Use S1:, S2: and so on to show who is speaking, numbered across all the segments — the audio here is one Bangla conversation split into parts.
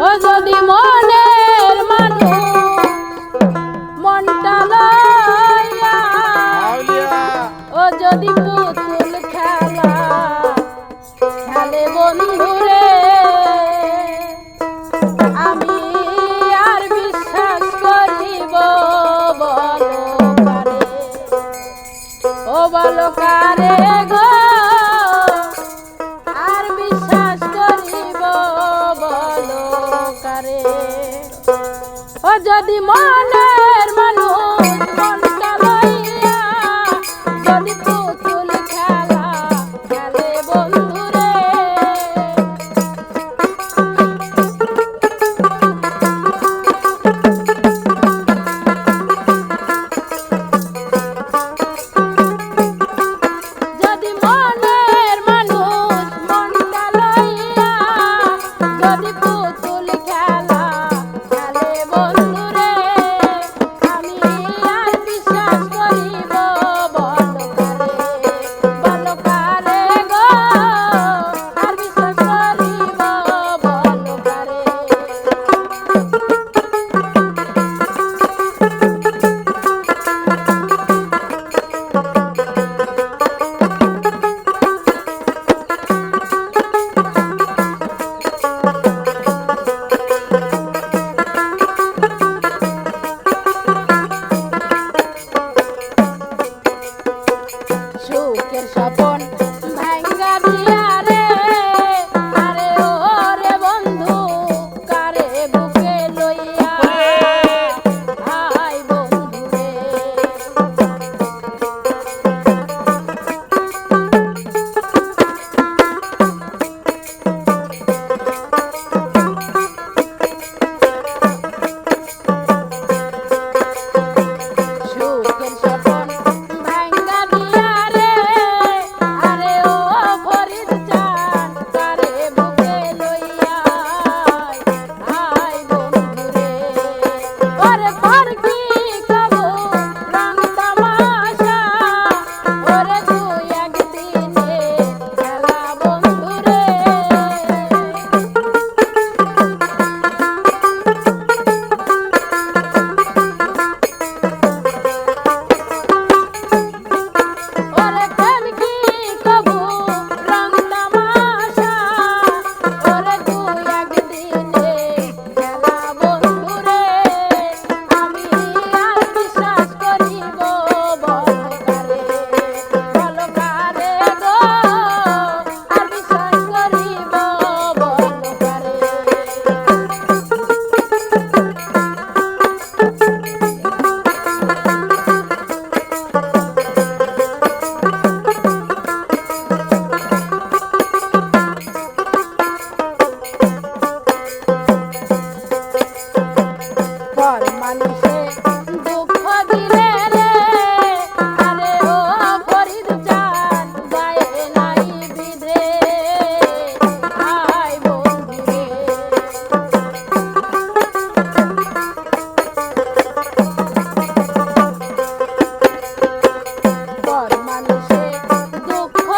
S1: ও যদি মনের মানুষ মনটা লইয়া ও যদি পুতুল খেলা খেলে বন্ধুরে de moda.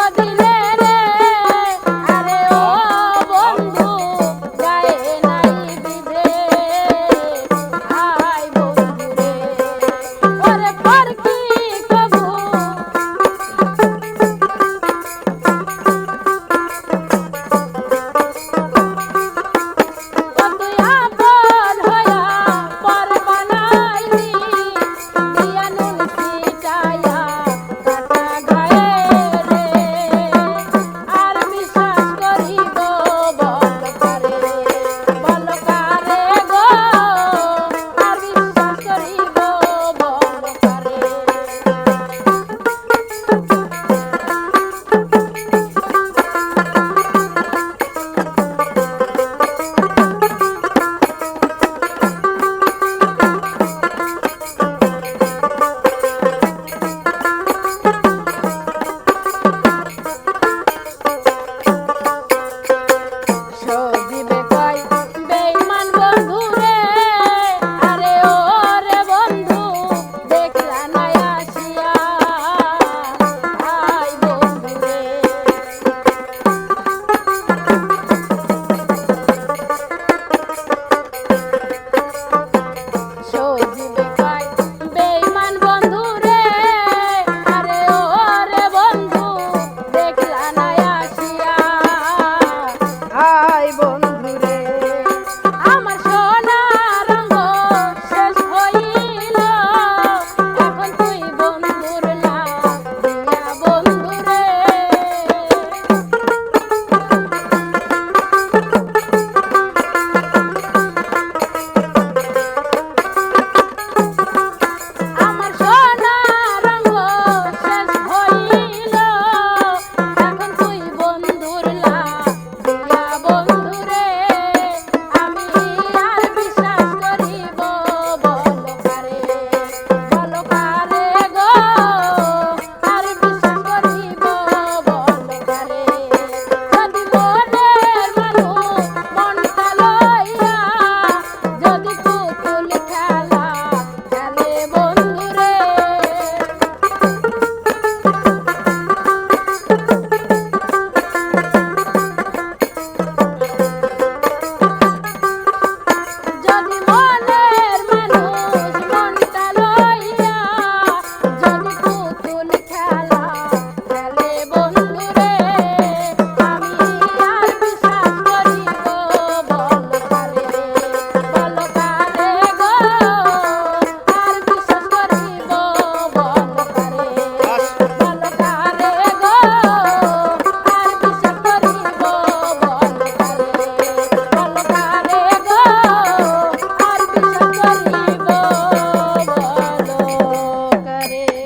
S1: দিলে